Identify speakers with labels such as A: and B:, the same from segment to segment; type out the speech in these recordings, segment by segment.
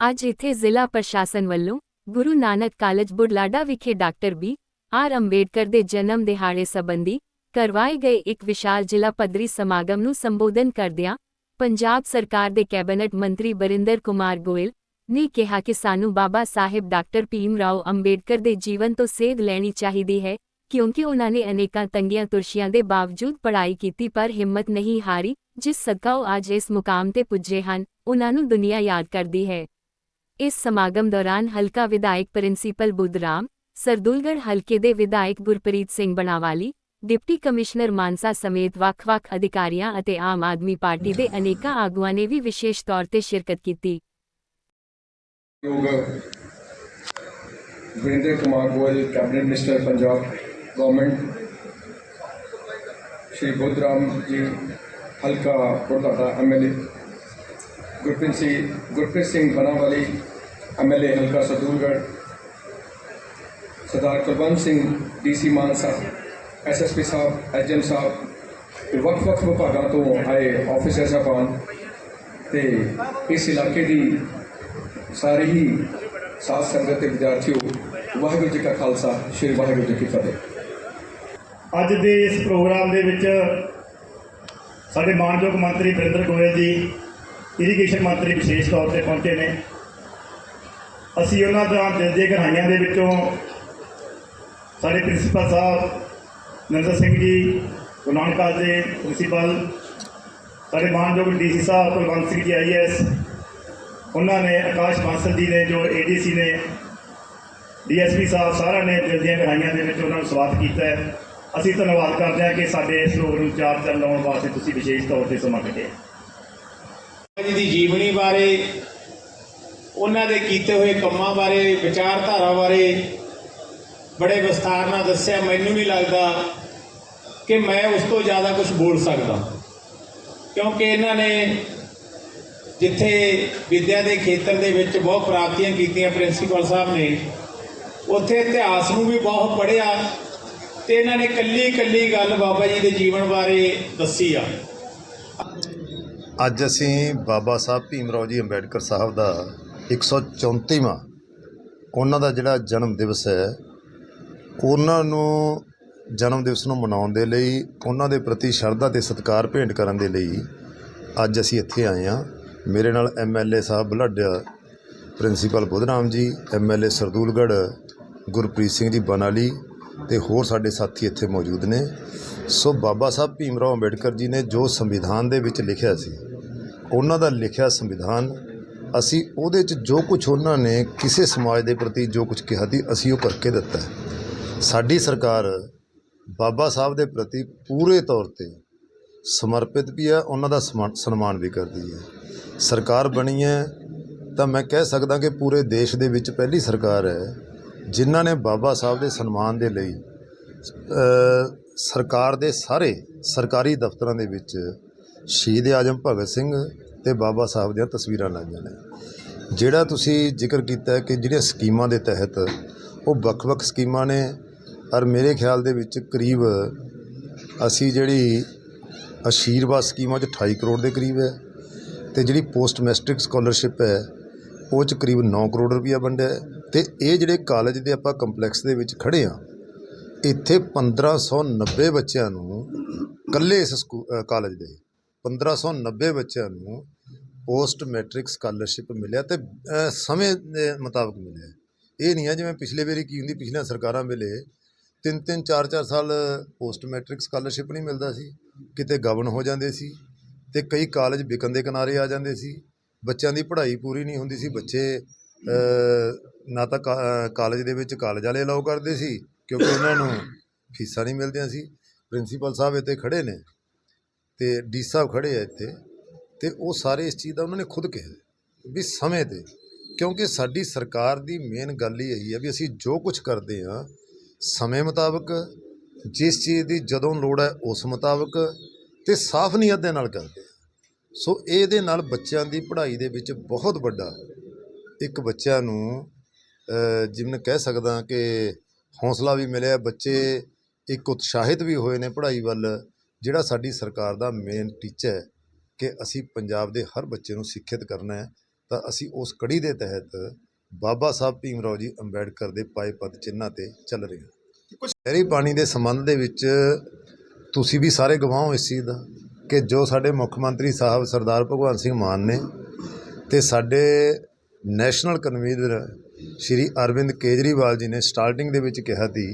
A: ਅੱਜ ਇੱਥੇ ਜ਼ਿਲ੍ਹਾ ਪ੍ਰਸ਼ਾਸਨ ਵੱਲੋਂ ਗੁਰੂ ਨਾਨਕ ਕਾਲਜ ਬੁਢਲਾਡਾ ਵਿਖੇ ਡਾਕਟਰ ਬੀ. ਆਰ. ਅੰਬੇਡਕਰ ਦੇ ਜਨਮ ਦਿਹਾੜੇ ਸੰਬੰਧੀ ਕਰਵਾਏ ਗਏ ਇੱਕ ਵਿਸ਼ਾਲ ਜ਼ਿਲ੍ਹਾ ਪੱਧਰੀ ਸਮਾਗਮ ਨੂੰ ਸੰਬੋਧਨ ਕਰਦਿਆਂ ਪੰਜਾਬ ਸਰਕਾਰ ਦੇ ਕੈਬਨਿਟ ਮੰਤਰੀ ਬਰਿੰਦਰ ਕੁਮਾਰ ਗੋਇਲ ਨੇ ਕਿਹਾ ਕਿ ਸਾਨੂੰ ਬਾਬਾ ਸਾਹਿਬ ਡਾਕਟਰ ਭੀਮ ਰਾਓ ਅੰਬੇਡਕਰ ਦੇ ਜੀਵਨ ਤੋਂ ਸੇਧ ਲੈਣੀ ਚਾਹੀਦੀ ਹੈ, ਕਿਉਂਕਿ ਉਹਨਾਂ ਨੇ ਅਨੇਕਾਂ ਤੰਗੀਆਂ ਤੁਰਸ਼ੀਆਂ ਦੇ ਬਾਵਜੂਦ ਪੜ੍ਹਾਈ ਕੀਤੀ ਪਰ ਹਿੰਮਤ ਨਹੀਂ ਹਾਰੀ, ਜਿਸ ਸਦਕਾ ਉਹ ਅੱਜ ਇਸ ਮੁਕਾਮ ਤੇ ਪੁੱਜੇ ਹਨ, ਉਹਨਾਂ ਨੂੰ ਦੁਨੀਆ ਯਾਦ ਕਰਦੀ ਹੈ। ਇਸ ਸਮਾਗਮ ਦੌਰਾਨ ਹਲਕਾ ਵਿਧਾਇਕ ਪ੍ਰਿੰਸੀਪਲ ਬੁੱਧਰਾਮ, ਸਰਦੂਲਗੜ੍ਹ ਹਲਕੇ ਦੇ ਵਿਧਾਇਕ ਗੁਰਪ੍ਰੀਤ ਸਿੰਘ ਬਣਾਵਾਲੀ, ਡਿਪਟੀ ਕਮਿਸ਼ਨਰ ਮਾਨਸਾ ਸਮੇਤ ਵੱਖ-ਵੱਖ ਅਧਿਕਾਰੀਆਂ ਅਤੇ ਆਮ ਆਦਮੀ ਪਾਰਟੀ ਦੇ ਅਨੇਕਾਂ ਆਗੂਆਂ ਨੇ ਵੀ ਵਿਸ਼ੇਸ਼ ਤੌਰ ਤੇ ਸ਼ਿਰਕਤ ਕੀਤੀ।
B: Yog Kumar Goyal, cabinet minister Punjab government, Shri Budhram ji, ਹਲਕਾ ਕੋਟਾਟਾ ਐਮਐਲਏ ਗੁਰਪ੍ਰੀਤ ਸਿੰਘ ਗੁਰਪ੍ਰੀਤ ਸਿੰਘ ਬਨਾਵਾਲੀ ਐਮਐਲਏ ਹਲਕਾ ਸਦੂਲਗੜ੍ਹ, ਸਰਦਾਰ ਕੁਲਵੰਤ ਸਿੰਘ ਡੀਸੀ ਮਾਨਸਾ ਐਸਐਸਪੀ ਸਾਹਿਬ ਐਜਨ ਸਾਹਿਬ, ਤੇ ਵੱਖ-ਵੱਖ ਵਿਭਾਗਾਂ ਤੋਂ ਆਏ ਆਫੀਸਰ ਸਾਹਿਬਾਨ ਤੇ ਇਸ ਇਲਾਕੇ ਦੀ ਸਾਰੀ ਹੀ ਸਾਧ ਸੰਗਤ ਤੇ ਵਿਦਿਆਰਥੀਓ, ਵਾਹਿਗੁਰੂ ਜੀ ਕਾ ਖਾਲਸਾ, ਸ੍ਰੀ ਵਾਹਿਗੁਰੂ ਜੀ ਕੀ ਫਤਿਹ।
C: ਅੱਜ ਦੇ ਇਸ ਪ੍ਰੋਗਰਾਮ ਦੇ ਵਿੱਚ ਸਾਡੇ ਮਾਨਯੋਗ ਮੰਤਰੀ ਵਰਿੰਦਰ ਗੋਇਲ ਜੀ ਇਰੀਗੇਸ਼ਨ ਮੰਤਰੀ ਵਿਸ਼ੇਸ਼ ਤੌਰ ਤੇ ਪਹੁੰਚੇ ਨੇ। ਅਸੀਂ ਉਹਨਾਂ ਦਾ ਦਿਲ ਦੀਆਂ ਗਹਿਰਾਈਆਂ ਦੇ ਵਿੱਚੋਂ ਸਾਡੇ ਪ੍ਰਿੰਸੀਪਲ ਸਾਹਿਬ, ਨਰਿੰਦਰ ਸਿੰਘ ਜੀ, ਗੁਰੂ ਨਾਨਕ ਕਾਲਜ ਦੇ ਪ੍ਰਿੰਸੀਪਲ, ਸਾਡੇ ਮਾਨਯੋਗ DC Sahib, Kulwant Singh ji is ਉਹਨਾਂ ਨੇ ਆਕਾਸ਼ ਬਾਂਸਲ ਜੀ ਨੇ, ਜੋ ਏਡੀਸੀ ਨੇ ਡੀਐਸਪੀ ਸਾਹਿਬ ਸਾਰਿਆਂ ਨੇ ਦਿਲ ਦੀਆਂ ਗਹਿਰਾਈਆਂ ਦੇ ਵਿੱਚ ਉਹਨਾਂ ਨੂੰ ਸਵਾਗਤ ਕੀਤਾ ਹੈ। ਅਸੀਂ ਧੰਨਵਾਦ ਕਰਦੇ ਹਾਂ ਕਿ ਸਾਡੇ ਇਸ ਪ੍ਰੋਗਰਾਮ ਨੂੰ ਚਾਰ ਚੰਨ ਲਾਉਣ ਵਾਸਤੇ ਤੁਸੀਂ ਵਿਸ਼ੇਸ਼ ਤੌਰ ਤੇ ਸਮਾਂ ਕੱਢਿਆ।
D: ਜੀ ਦੀ ਜੀਵਨੀ ਬਾਰੇ, ਉਹਨਾਂ ਦੇ ਕੀਤੇ ਹੋਏ ਕੰਮਾਂ ਬਾਰੇ, ਵਿਚਾਰਧਾਰਾ ਬਾਰੇ ਬੜੇ ਵਿਸਥਾਰ ਨਾਲ ਦੱਸਿਆ। ਮੈਨੂੰ ਨਹੀਂ ਲੱਗਦਾ ਕਿ ਮੈਂ ਉਸ ਤੋਂ ਜ਼ਿਆਦਾ ਕੁਝ ਬੋਲ ਸਕਦਾ। ਕਿਉਂਕਿ ਇਹਨਾਂ ਨੇ ਜਿੱਥੇ ਵਿਦਿਆ ਦੇ ਖੇਤਰ ਦੇ ਵਿੱਚ ਬਹੁਤ ਪ੍ਰਾਪਤੀਆਂ ਕੀਤੀਆਂ, ਪ੍ਰਿੰਸੀਪਲ ਸਾਹਿਬ ਨੇ, ਉੱਥੇ ਇਤਿਹਾਸ ਨੂੰ ਵੀ ਬਹੁਤ ਪੜ੍ਹਿਆ ਤੇ ਇਹਨਾਂ ਨੇ ਕੱਲੀ ਕੱਲੀ ਗੱਲ ਬਾਬਾ ਜੀ ਦੇ ਜੀਵਨ ਬਾਰੇ ਦੱਸੀ ਆ।
E: ਅੱਜ ਅਸੀਂ ਬਾਬਾ ਸਾਹਿਬ ਭੀਮ ਰਾਓ ਜੀ ਅੰਬੇਡਕਰ ਸਾਹਿਬ ਦਾ 134ਵਾਂ ਉਹਨਾਂ ਦਾ ਜਿਹੜਾ ਜਨਮ ਦਿਵਸ ਹੈ, ਉਹਨਾਂ ਨੂੰ ਜਨਮ ਦਿਵਸ ਨੂੰ ਮਨਾਉਣ ਦੇ ਲਈ, ਉਹਨਾਂ ਦੇ ਪ੍ਰਤੀ ਸ਼ਰਧਾ ਤੇ ਸਤਿਕਾਰ ਭੇਂਟ ਕਰਨ ਦੇ ਲਈ ਅੱਜ ਅਸੀਂ ਇੱਥੇ ਆਏ ਹਾਂ। ਮੇਰੇ ਨਾਲ ਐਮਐਲਏ ਸਾਹਿਬ ਬਲੱਡਾ ਪ੍ਰਿੰਸੀਪਲ ਬੁੱਧਰਾਮ ਜੀ ਐਮਐਲਏ ਸਰਦੂਲਗੜ੍ਹ, ਗੁਰਪ੍ਰੀਤ ਸਿੰਘ ਜੀ ਬਨਾਲੀ ਤੇ ਹੋਰ ਸਾਡੇ ਸਾਥੀ ਇੱਥੇ ਮੌਜੂਦ ਨੇ। ਸੋ ਬਾਬਾ ਸਾਹਿਬ ਭੀਮ ਰਾਓ ਅੰਬੇਡਕਰ ਜੀ ਨੇ ਜੋ ਸੰਵਿਧਾਨ ਦੇ ਵਿੱਚ ਲਿਖਿਆ ਸੀ ਉਹਨਾਂ ਦਾ ਲਿਖਿਆ ਸੰਵਿਧਾਨ, ਅਸੀਂ ਉਹਦੇ 'ਚ ਜੋ ਕੁਝ ਉਹਨਾਂ ਨੇ ਕਿਸੇ ਸਮਾਜ ਦੇ ਪ੍ਰਤੀ ਜੋ ਕੁਝ ਕਿਹਾ ਸੀ, ਅਸੀਂ ਉਹ ਕਰਕੇ ਦਿੱਤਾ ਸਾਡੀ ਸਰਕਾਰ ਬਾਬਾ ਸਾਹਿਬ ਦੇ ਪ੍ਰਤੀ ਪੂਰੇ ਤੌਰ ਤੇ ਸਮਰਪਿਤ ਵੀ ਹੈ, ਉਹਨਾਂ ਦਾ ਸਮਾ- ਸਨਮਾਨ ਵੀ ਕਰਦੀ ਹੈ। ਸਰਕਾਰ ਬਣੀ ਹੈ, ਤਾਂ ਮੈਂ ਕਹਿ ਸਕਦਾ ਕਿ ਪੂਰੇ ਦੇਸ਼ ਦੇ ਵਿੱਚ ਪਹਿਲੀ ਸਰਕਾਰ ਹੈ, ਜਿਨ੍ਹਾਂ ਨੇ ਬਾਬਾ ਸਾਹਿਬ ਦੇ ਸਨਮਾਨ ਦੇ ਲਈ ਸਰਕਾਰ ਦੇ ਸਾਰੇ ਸਰਕਾਰੀ ਦਫ਼ਤਰਾਂ ਦੇ ਵਿੱਚ ਸ਼ਹੀਦ ਆਜਮ ਭਗਤ ਸਿੰਘ ਤੇ ਬਾਬਾ ਸਾਹਿਬ ਦੀਆਂ ਤਸਵੀਰਾਂ ਲਾਈਆਂ ਨੇ। ਜਿਹੜਾ ਤੁਸੀਂ ਜ਼ਿਕਰ ਕੀਤਾ ਕਿ ਜਿਹੜੀਆਂ ਸਕੀਮਾਂ ਦੇ ਤਹਿਤ ਉਹ ਵੱਖ-ਵੱਖ ਸਕੀਮਾਂ ਨੇ ਔਰ ਮੇਰੇ ਖਿਆਲ ਦੇ ਵਿੱਚ ਕਰੀਬ ਅਸੀਂ ਜਿਹੜੀ ਆਸ਼ੀਰਵਾਦ ਸਕੀਮਾਂ 'ਚ 28 ਕਰੋੜ ਦੇ ਕਰੀਬ ਹੈ ਤੇ ਜਿਹੜੀ ਪੋਸਟ ਮੈਸਟ੍ਰਿਕ ਸਕਾਲਰਸ਼ਿਪ ਹੈ ਉਹ 'ਚ ਕਰੀਬ 9 ਕਰੋੜ ਰੁਪਈਆ ਵੰਡਿਆ ਹੈ ਤੇ ਇਹ ਜਿਹੜੇ ਕਾਲਜ ਦੇ ਆਪਾਂ ਕੰਪਲੈਕਸ ਦੇ ਵਿੱਚ ਖੜੇ ਆ ਇੱਥੇ 1590 ਬੱਚਿਆਂ ਨੂੰ ਇਕੱਲੇ ਇਸ ਸਕੂ- ਕਾਲਜ ਦੇ 1590 ਬੱਚਿਆਂ ਨੂੰ ਪੋਸਟ ਮੈਟ੍ਰਿਕ ਸਕਾਲਰਸ਼ਿਪ ਮਿਲਿਆ ਤੇ ਅ, ਸਮੇਂ ਦੇ ਮੁਤਾਬਕ ਮਿਲਿਆ। ਇਹ ਨਹੀਂ ਹੈ ਜਿਵੇਂ ਪਿਛਲੇ ਵਾਰੀ ਕੀ ਹੁੰਦੀ ਪਿਛਲੀਆਂ ਸਰਕਾਰਾਂ ਵੇਲੇ ਤਿੰਨ ਤਿੰਨ ਚਾਰ ਚਾਰ ਸਾਲ ਪੋਸਟ ਮੈਟ੍ਰਿਕ ਸਕਾਲਰਸ਼ਿਪ ਨਹੀਂ ਮਿਲਦਾ ਸੀ। ਕਿਤੇ ਗਵਨ ਹੋ ਜਾਂਦੇ ਸੀ ਤੇ ਕਈ ਕਾਲਜ ਵਿਕਣ ਦੇ ਕਿਨਾਰੇ ਆ ਜਾਂਦੇ ਸੀ। ਬੱਚਿਆਂ ਦੀ ਪੜ੍ਹਾਈ ਪੂਰੀ ਨਹੀਂ ਹੁੰਦੀ ਸੀ। ਬੱਚੇ ਅ, ਨਾ ਤਾਂ ਕਾ- ਅ, ਕਾਲਜ ਦੇ ਵਿੱਚ ਕਾਲਜ ਵਾਲੇ ਅਲਾਉ ਕਰਦੇ ਸੀ ਕਿਉਂਕਿ ਉਹਨਾਂ ਨੂੰ ਫੀਸਾਂ ਨਹੀਂ ਮਿਲਦੀਆਂ ਸੀ। ਪ੍ਰਿੰਸੀਪਲ ਸਾਹਿਬ ਇੱਥੇ ਖੜੇ ਨੇ। ਤੇ ਡੀ ਸਾਹਿਬ ਖੜੇ ਆ ਇੱਥੇ ਤੇ ਉਹ ਸਾਰੇ ਇਸ ਚੀਜ਼ ਦਾ ਉਹਨਾਂ ਨੇ ਖੁਦ ਕਿਹਾ ਵੀ ਸਮੇਂ ਤੇ ਕਿਉਂਕਿ ਸਾਡੀ ਸਰਕਾਰ ਦੀ ਮੇਨ ਗੱਲ ਹੀ ਇਹੀ ਹੈ ਵੀ ਅਸੀਂ ਜੋ ਕੁਝ ਕਰਦੇ ਹਾਂ, ਸਮੇਂ ਮੁਤਾਬਕ, ਜਿਸ ਚੀਜ਼ ਦੀ ਜਦੋਂ ਲੋੜ ਹੈ ਉਸ ਮੁਤਾਬਕ ਤੇ ਸਾਫ਼ ਨੀਅਤ ਦੇ ਨਾਲ ਕਰਦੇ ਹਾਂ। ਸੋ ਇਹਦੇ ਨਾਲ ਬੱਚਿਆਂ ਦੀ ਪੜ੍ਹਾਈ ਦੇ ਵਿੱਚ ਬਹੁਤ ਵੱਡਾ ਇੱਕ ਬੱਚਿਆਂ ਨੂੰ ਜਿਵੇਂ ਕਹਿ ਸਕਦਾ ਕਿ ਹੌਸਲਾ ਵੀ ਮਿਲਿਆ, ਬੱਚੇ ਇੱਕ ਉਤਸ਼ਾਹਿਤ ਵੀ ਹੋਏ ਨੇ ਪੜ੍ਹਾਈ ਵੱਲ ਜਿਹੜਾ ਸਾਡੀ ਸਰਕਾਰ ਦਾ ਮੇਨ ਟੀਚਾ ਹੈ ਕਿ ਅਸੀਂ ਪੰਜਾਬ ਦੇ ਹਰ ਬੱਚੇ ਨੂੰ ਸਿੱਖਿਅਤ ਕਰਨਾ ਹੈ ਤਾਂ ਅਸੀਂ ਉਸ ਕੜੀ ਦੇ ਤਹਿਤ ਬਾਬਾ ਸਾਹਿਬ ਭੀਮ ਰਾਓ ਜੀ ਅੰਬੇਡਕਰ ਦੇ ਪਾਏ ਪਦ ਚਿੰਨ੍ਹਾਂ ਤੇ ਚੱਲ ਰਹੇ ਹਾਂ। ਸ਼ਹਿਰੀ ਪਾਣੀ ਦੇ ਸੰਬੰਧ ਦੇ ਵਿੱਚ ਤੁਸੀਂ ਵੀ ਸਾਰੇ ਗਵਾਹ ਹੋ ਇਸ ਚੀਜ਼ ਦਾ ਕਿ ਜੋ ਸਾਡੇ ਮੁੱਖ ਮੰਤਰੀ ਸਾਹਿਬ ਸਰਦਾਰ ਭਗਵੰਤ ਸਿੰਘ ਮਾਨ ਨੇ ਤੇ ਸਾਡੇ ਨੈਸ਼ਨਲ ਕਨਵੀਨਰ ਸ਼੍ਰੀ ਅਰਵਿੰਦ ਕੇਜਰੀਵਾਲ ਜੀ ਨੇ ਸਟਾਰਟਿੰਗ ਦੇ ਵਿੱਚ ਕਿਹਾ ਸੀ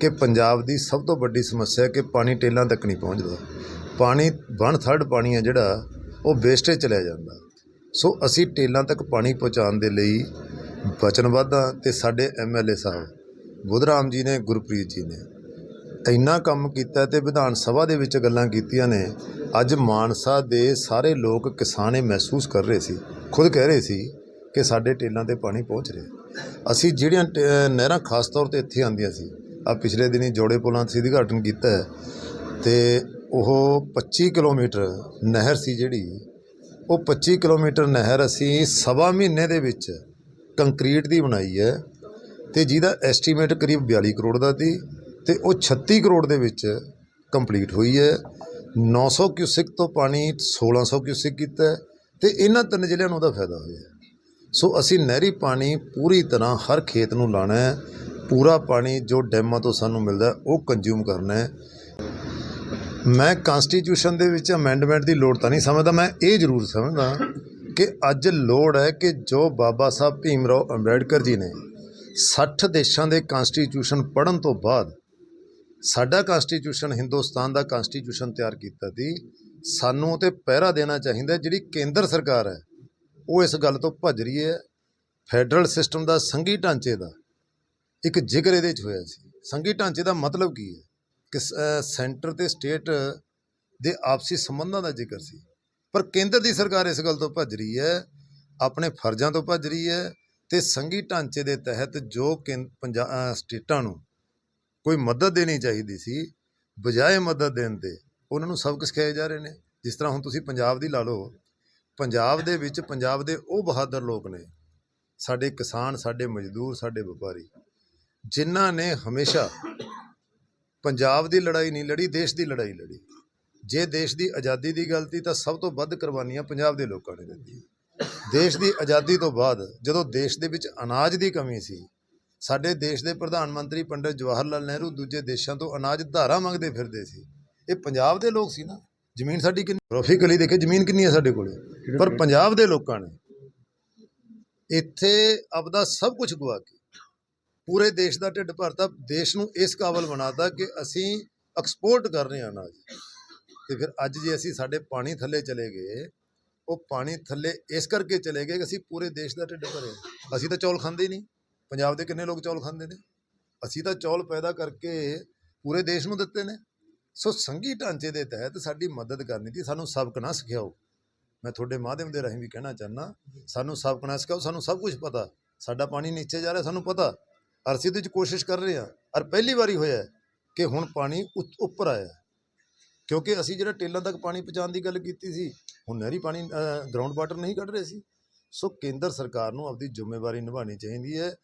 E: ਕਿ ਪੰਜਾਬ ਦੀ ਸਭ ਤੋਂ ਵੱਡੀ ਸਮੱਸਿਆ ਕਿ ਪਾਣੀ ਟੇਲਾਂ ਤੱਕ ਨਹੀਂ ਪਹੁੰਚਦਾ। ਪਾਣੀ ਵਨ ਥਰਡ ਪਾਣੀ ਆ ਜਿਹੜਾ, ਉਹ ਵੇਸਟੇਜ ਚਲਿਆ ਜਾਂਦਾ। ਸੋ ਅਸੀਂ ਟੇਲਾਂ ਤੱਕ ਪਾਣੀ ਪਹੁੰਚਾਉਣ ਦੇ ਲਈ ਵਚਨਬੱਧ ਹਾਂ ਤੇ ਸਾਡੇ ਐਮਐਲਏ ਸਾਹਿਬ, ਬੁੱਧਰਾਮ ਜੀ ਨੇ, ਗੁਰਪ੍ਰੀਤ ਜੀ ਨੇ ਇੰਨਾ ਕੰਮ ਕੀਤਾ ਤੇ ਵਿਧਾਨ ਸਭਾ ਦੇ ਵਿੱਚ ਗੱਲਾਂ ਕੀਤੀਆਂ ਨੇ। ਅੱਜ ਮਾਨਸਾ ਦੇ ਸਾਰੇ ਲੋਕ ਕਿਸਾਨ ਇਹ ਮਹਿਸੂਸ ਕਰ ਰਹੇ ਸੀ, ਖੁਦ ਕਹਿ ਰਹੇ ਸੀ ਕਿ ਸਾਡੇ ਟੇਲਾਂ ਤੇ ਪਾਣੀ ਪਹੁੰਚ ਰਿਹਾ। ਅਸੀਂ ਜਿਹੜੀਆਂ ਟ- ਨਹਿਰਾਂ ਖਾਸ ਤੌਰ ਤੇ ਇੱਥੇ ਆਉਂਦੀਆਂ ਸੀ ਆ ਪਿਛਲੇ ਦਿਨੀ ਜੋੜੇ ਪੁਲਾਂ ਦਾ ਸੀ ਉਦਘਾਟਨ ਕੀਤਾ ਹੈ ਤੇ ਉਹ 25 ਕਿਲੋਮੀਟਰ ਨਹਿਰ ਸੀ ਜਿਹੜੀ, ਉਹ 25 ਕਿਲੋਮੀਟਰ ਨਹਿਰ ਅਸੀਂ ਸਵਾ ਮਹੀਨੇ ਦੇ ਵਿੱਚ ਕੰਕਰੀਟ ਦੀ ਬਣਾਈ ਹੈ ਤੇ ਜਿਹਦਾ ਐਸਟੀਮੇਟ ਕਰੀਬ 42 ਕਰੋੜ ਦਾ ਸੀ ਤੇ ਉਹ 36 ਕਰੋੜ ਦੇ ਵਿੱਚ ਕੰਪਲੀਟ ਹੋਈ ਹੈ। 900 ਕਿਊਸਿਕ ਤੋਂ ਪਾਣੀ 1600 ਕਿਊਸਿਕ ਕੀਤਾ ਹੈ ਤੇ ਇਹਨਾਂ ਤਿੰਨ ਜ਼ਿਲ੍ਹਿਆਂ ਨੂੰ ਉਹਦਾ ਫਾਇਦਾ ਹੋਇਆ ਸੋ ਅਸੀਂ ਨਹਿਰੀ ਪਾਣੀ ਪੂਰੀ ਤਰ੍ਹਾਂ ਹਰ ਖੇਤ ਨੂੰ ਲਾਣਾ ਹੈ। ਪੂਰਾ ਪਾਣੀ ਜੋ ਡੈਮਾਂ ਤੋਂ ਸਾਨੂੰ ਮਿਲਦਾ, ਉਹ ਕੰਜ਼ਿਊਮ ਕਰਨਾ ਹੈ। ਮੈਂ ਕਨਸਟੀਟਿਊਸ਼ਨ ਦੇ ਵਿੱਚ ਅਮੈਂਡਮੈਂਟ ਦੀ ਲੋੜ ਤਾਂ ਨਹੀਂ ਸਮਝਦਾ, ਮੈਂ ਇਹ ਜ਼ਰੂਰ ਸਮਝਦਾ ਕਿ ਅੱਜ ਲੋੜ ਹੈ ਕਿ ਜੋ ਬਾਬਾ ਸਾਹਿਬ ਭੀਮ ਰਾਓ ਅੰਬੇਡਕਰ ਜੀ ਨੇ 60 ਦੇਸ਼ਾਂ ਦੇ ਕਨਸਟੀਟਿਊਸ਼ਨ ਪੜ੍ਹਨ ਤੋਂ ਬਾਅਦ ਸਾਡਾ ਕਨਸਟੀਟਿਊਸ਼ਨ ਹਿੰਦੁਸਤਾਨ ਦਾ ਕਨਸਟੀਟਿਊਸ਼ਨ ਤਿਆਰ ਕੀਤਾ ਸੀ, ਸਾਨੂੰ ਉਹ ਤੇ ਪਹਿਰਾ ਦੇਣਾ ਚਾਹੀਦਾ ਜਿਹੜੀ ਕੇਂਦਰ ਸਰਕਾਰ ਹੈ, ਉਹ ਇਸ ਗੱਲ ਤੋਂ ਭੱਜ ਰਹੀ ਹੈ। ਫੈਡਰਲ ਸਿਸਟਮ ਦਾ ਸੰਘੀ ਢਾਂਚੇ ਦਾ ਇੱਕ ਜ਼ਿਕਰ ਇਹਦੇ 'ਚ ਹੋਇਆ ਸੀ। ਸੰਘੀ ਢਾਂਚੇ ਦਾ ਮਤਲਬ ਕੀ ਹੈ? ਕਿ ਸੈਂਟਰ ਤੇ ਸਟੇਟ ਦੇ ਆਪਸੀ ਸੰਬੰਧਾਂ ਦਾ ਜ਼ਿਕਰ ਸੀ। ਪਰ ਕੇਂਦਰ ਦੀ ਸਰਕਾਰ ਇਸ ਗੱਲ ਤੋਂ ਭੱਜ ਰਹੀ ਹੈ, ਆਪਣੇ ਫਰਜ਼ਾਂ ਤੋਂ ਭੱਜ ਰਹੀ ਹੈ ਤੇ ਸੰਘੀ ਢਾਂਚੇ ਦੇ ਤਹਿਤ ਜੋ ਕੇਂ- ਪੰਜਾ- ਸਟੇਟਾਂ ਨੂੰ ਕੋਈ ਮਦਦ ਦੇਣੀ ਚਾਹੀਦੀ ਸੀ, ਬਜਾਏ ਮਦਦ ਦੇਣ ਦੇ ਉਹਨਾਂ ਨੂੰ ਸਬਕ ਸਿਖਾਏ ਜਾ ਰਹੇ ਨੇ। ਜਿਸ ਤਰ੍ਹਾਂ ਹੁਣ ਤੁਸੀਂ ਪੰਜਾਬ ਦੀ ਲਾ ਲਓ, ਪੰਜਾਬ ਦੇ ਵਿੱਚ, ਪੰਜਾਬ ਦੇ ਉਹ ਬਹਾਦਰ ਲੋਕ ਨੇ, ਸਾਡੇ ਕਿਸਾਨ, ਸਾਡੇ ਮਜ਼ਦੂਰ, ਸਾਡੇ ਵਪਾਰੀ। ਜਿਨ੍ਹਾਂ ਨੇ ਹਮੇਸ਼ਾ ਪੰਜਾਬ ਦੀ ਲੜਾਈ ਨਹੀਂ ਲੜੀ ਦੇਸ਼ ਦੀ ਲੜਾਈ ਲੜੀ। ਜੇ ਦੇਸ਼ ਦੀ ਆਜ਼ਾਦੀ ਦੀ ਗੱਲ ਤੀ ਤਾਂ ਸਭ ਤੋਂ ਵੱਧ ਕੁਰਬਾਨੀਆਂ ਪੰਜਾਬ ਦੇ ਲੋਕਾਂ ਨੇ ਦਿੱਤੀਆਂ। ਦੇਸ਼ ਦੀ ਆਜ਼ਾਦੀ ਤੋਂ ਬਾਅਦ ਜਦੋਂ ਦੇਸ਼ ਦੇ ਵਿੱਚ ਅਨਾਜ ਦੀ ਕਮੀ ਸੀ ਸਾਡੇ ਦੇਸ਼ ਦੇ ਪ੍ਰਧਾਨ ਮੰਤਰੀ ਪੰਡਿਤ ਜਵਾਹਰ ਲਾਲ ਨਹਿਰੂ ਦੂਜੇ ਦੇਸ਼ਾਂ ਤੋਂ ਅਨਾਜ ਧਾਰਾ ਮੰਗਦੇ ਫਿਰਦੇ ਸੀ। ਇਹ ਪੰਜਾਬ ਦੇ ਲੋਕ ਸੀ ਨਾ। ਜ਼ਮੀਨ ਸਾਡੀ ਕਿੰਨੀ ਗ੍ਰਾਫਿਕਲੀ ਦੇਖੇ ਜ਼ਮੀਨ ਕਿੰਨੀ ਹੈ ਸਾਡੇ ਕੋਲੇ? ਪਰ ਪੰਜਾਬ ਦੇ ਲੋਕਾਂ ਨੇ ਇੱਥੇ ਆਪਦਾ ਸਭ ਕੁਝ ਗਵਾ ਕੇ ਪੂਰੇ ਦੇਸ਼ ਦਾ ਢਿੱਡ ਭਰਤਾ, ਦੇਸ਼ ਨੂੰ ਇਸ ਕਾਬਲ ਬਣਾਤਾ ਕਿ ਅਸੀਂ ਐਕਸਪੋਰਟ ਕਰ ਰਹੇ ਹਾਂ ਅਨਾਜ ਤੇ ਫਿਰ ਅੱਜ ਜੇ ਅਸੀਂ ਸਾਡੇ ਪਾਣੀ ਥੱਲੇ ਚਲੇ ਗਏ, ਉਹ ਪਾਣੀ ਥੱਲੇ ਇਸ ਕਰਕੇ ਚਲੇ ਗਏ ਕਿ ਅਸੀਂ ਪੂਰੇ ਦੇਸ਼ ਦਾ ਢਿੱਡ ਭਰੇ। ਅਸੀਂ ਤਾਂ ਚੌਲ ਖਾਂਦੇ ਹੀ ਨਹੀਂ। ਪੰਜਾਬ ਦੇ ਕਿੰਨੇ ਲੋਕ ਚੌਲ ਖਾਂਦੇ ਨੇ? ਅਸੀਂ ਤਾਂ ਚੌਲ ਪੈਦਾ ਕਰਕੇ ਪੂਰੇ ਦੇਸ਼ ਨੂੰ ਦਿੱਤੇ ਨੇ। ਸੋ ਸੰਘੀ ਢਾਂਚੇ ਦੇ ਤਹਿਤ ਸਾਡੀ ਮਦਦ ਕਰਨੀ ਸੀ। ਸਾਨੂੰ ਸਬਕ ਨਾ ਸਿਖਾਓ ਮੈਂ ਤੁਹਾਡੇ ਮਾਧਿਅਮ ਦੇ ਰਾਹੀਂ ਵੀ ਕਹਿਣਾ ਚਾਹੁੰਦਾ, ਸਾਨੂੰ ਸਬਕ ਨਾ ਸਿਖਾਓ, ਸਾਨੂੰ ਸਭ ਕੁਝ ਪਤਾ। ਸਾਡਾ ਪਾਣੀ ਨੀਚੇ ਜਾ ਰਿਹਾ, ਸਾਨੂੰ ਪਤਾ। ਔਰ ਅਸੀਂ ਵਿੱਚ ਕੋਸ਼ਿਸ਼ ਕਰ ਰਹੇ ਹਾਂ। ਔਰ ਪਹਿਲੀ ਵਾਰੀ ਹੋਇਆ ਕਿ ਹੁਣ ਪਾਣੀ ਉੱਪਰ ਆਇਆ। ਕਿਉਂਕਿ ਅਸੀਂ ਜਿਹੜਾ ਟੇਲਾਂ ਤੱਕ ਪਾਣੀ ਪਹੁੰਚਾਉਣ ਦੀ ਗੱਲ ਕੀਤੀ ਸੀ ਹੁਣ ਨਹਿਰੀ ਪਾਣੀ ਗਰਾਊਂਡ ਵਾਟਰ ਨਹੀਂ ਕੱਢ ਰਹੇ ਸੀ। ਸੋ ਕੇਂਦਰ ਸਰਕਾਰ ਨੂੰ ਆਪਦੀ ਜ਼ਿੰਮੇਵਾਰੀ ਨਿਭਾਉਣੀ ਚਾਹੀਦੀ ਹੈ।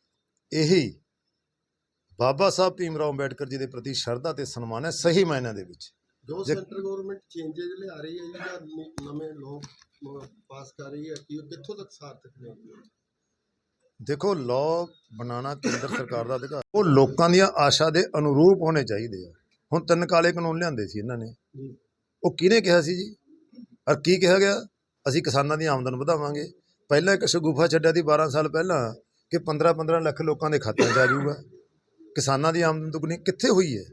E: ਇਹੀ ਬਾਬਾ ਸਾਹਿਬ ਭੀਮ ਰਾਓ ਅੰਬੇਡਕਰ ਜੀ ਦੇ ਪ੍ਰਤੀ ਸ਼ਰਧਾ ਤੇ ਸਨਮਾਨ ਹੈ ਸਹੀ ਮਾਇਨਿਆਂ ਦੇ ਵਿੱਚ।
F: ਜੋ ਸੈਂਟਰ ਗਵਰਨਮੈਂਟ ਚੇਂਜਸ ਲਿਆ ਰਹੀ ਹੈ ਜੀ ਨਵੇਂ ਲਾਅ ਪਾਸ ਕਰ ਰਹੀ ਹੈ ਕਿ ਉਹ ਕਿੱਥੋਂ ਤੱਕ ਸਾਰਥਕ ਨੇ?
E: ਦੇਖੋ ਲਾਅ ਬਣਾਉਣਾ ਕੇਂਦਰ ਸਰਕਾਰ ਦਾ ਅਧਿਕਾਰ। ਉਹ ਲੋਕਾਂ ਦੀਆਂ ਆਸ਼ਾ ਦੇ ਅਨੁਰੂਪ ਹੋਣੇ ਚਾਹੀਦੇ ਆ। ਹੁਣ ਤਿੰਨ ਕਾਲੇ ਕਾਨੂੰਨ ਲਿਆਂਦੇ ਸੀ ਇਹਨਾਂ ਨੇ। ਉਹ ਕਿਹਨੇ ਕਿਹਾ ਸੀ ਜੀ? ਔਰ ਕੀ ਕਿਹਾ ਗਿਆ? ਅਸੀਂ ਕਿਸਾਨਾਂ ਦੀ ਆਮਦਨ ਵਧਾਵਾਂਗੇ। ਪਹਿਲਾਂ ਇੱਕ ਸ਼ਗੂਫਾ ਛੱਡਿਆ ਸੀ 12 ਸਾਲ ਪਹਿਲਾਂ ਕਿ 15-15 ਲੱਖ ਲੋਕਾਂ ਦੇ ਖਾਤਿਆਂ 'ਚ ਆ ਜਾਊਗਾ। ਕਿਸਾਨਾਂ ਦੀ ਆਮਦਨ ਦੁੱਗਣੀ ਕਿੱਥੇ ਹੋਈ ਹੈ?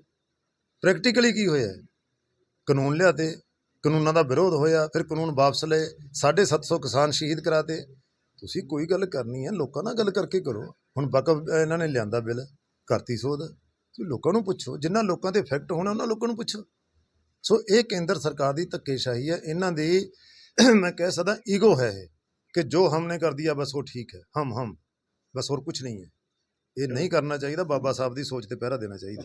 E: ਪ੍ਰੈਕਟੀਕਲੀ ਕੀ ਹੋਇਆ? ਕਾਨੂੰਨ ਲਿਆਤੇ ਕਾਨੂੰਨਾਂ ਦਾ ਵਿਰੋਧ ਹੋਇਆ ਫਿਰ ਕਾਨੂੰਨ ਵਾਪਸ ਲਏ 750 ਕਿਸਾਨ ਸ਼ਹੀਦ ਕਰਾਤੇ। ਤੁਸੀਂ ਕੋਈ ਗੱਲ ਕਰਨੀ ਹੈ, ਲੋਕਾਂ ਨਾਲ ਗੱਲ ਕਰਕੇ ਕਰੋ। ਹੁਣ ਵਕਫ ਇਹਨਾਂ ਨੇ ਲਿਆਂਦਾ ਬਿੱਲ, ਕਰਤੀ ਸੋਧ। ਤੁਸੀਂ ਲੋਕਾਂ ਨੂੰ ਪੁੱਛੋ ਜਿਨ੍ਹਾਂ ਲੋਕਾਂ ਤੇ ਇਫੈਕਟ ਹੋਣਾ, ਉਹਨਾਂ ਲੋਕਾਂ ਨੂੰ ਪੁੱਛੋ। ਸੋ ਇਹ ਕੇਂਦਰ ਸਰਕਾਰ ਦੀ ਧੱਕੇਸ਼ਾਹੀ ਹੈ। ਇਹਨਾਂ ਦੀ ਮੈਂ ਕਹਿ ਸਕਦਾ, ਈਗੋ ਹੈ ਇਹ, ਕਿ ਜੋ ਹਮਨੇ ਕਰ ਦਿਆ, ਬਸ ਉਹ ਠੀਕ ਹੈ। ਹਮ ਹਮ ਬਸ ਹੋਰ ਕੁਝ ਨਹੀਂ ਹੈ। ਇਹ ਨਹੀਂ ਕਰਨਾ ਚਾਹੀਦਾ, ਬਾਬਾ ਸਾਹਿਬ ਦੀ ਸੋਚ ਤੇ ਪਹਿਰਾ ਦੇਣਾ ਚਾਹੀਦਾ।